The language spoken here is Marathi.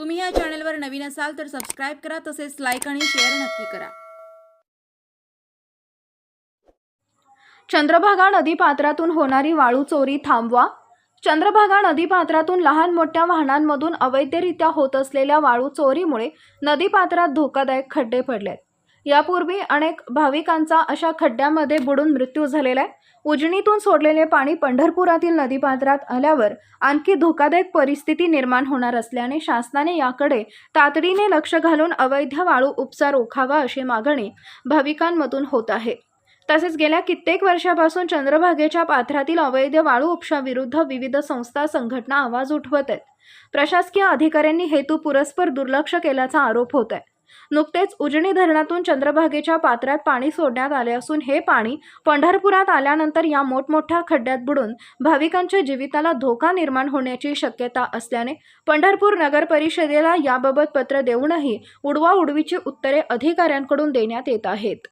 तुम्ही या चॅनलवर नवीन असाल तर सबस्क्राईब करा तसेच लाईक आणि शेअर नक्की करा. चंद्रभागा नदीपात्रातून होणारी वाळू चोरी थांबवा. चंद्रभागा नदीपात्रातून लहान मोठ्या वाहनांमधून अवैधरित्या होत असलेल्या वाळू चोरीमुळे नदीपात्रात धोकादायक खड्डे पडलेत. यापूर्वी अनेक भाविकांचा अशा खड्ड्यामध्ये बुडून मृत्यू झालेला आहे. उजनीतून सोडलेले पाणी पंढरपुरातील नदीपात्रात आल्यावर आणखी धोकादायक परिस्थिती निर्माण होणार असल्याने शासनाने याकडे तातडीने लक्ष घालून अवैध वाळू उपसा रोखावा अशी मागणी भाविकांमधून होत आहे. तसेच गेल्या कित्येक वर्षापासून चंद्रभागेच्या पात्रातील अवैध वाळू उपशाविरुद्ध विविध संस्था संघटना आवाज उठवत आहेत. प्रशासकीय अधिकाऱ्यांनी हेतू पुरस्पर दुर्लक्ष केल्याचा आरोप होत आहे. नुकतेच उजनी धरणातून चंद्रभागेच्या पात्रात पाणी सोडण्यात आले असून हे पाणी पंढरपुरात आल्यानंतर या मोठमोठ्या खड्ड्यात बुडून भाविकांच्या जीविताला धोका निर्माण होण्याची शक्यता असल्याने पंढरपूर नगर परिषदेला याबाबत पत्र देऊनही उडवा उडवीची उत्तरे अधिकाऱ्यांकडून देण्यात येत आहेत.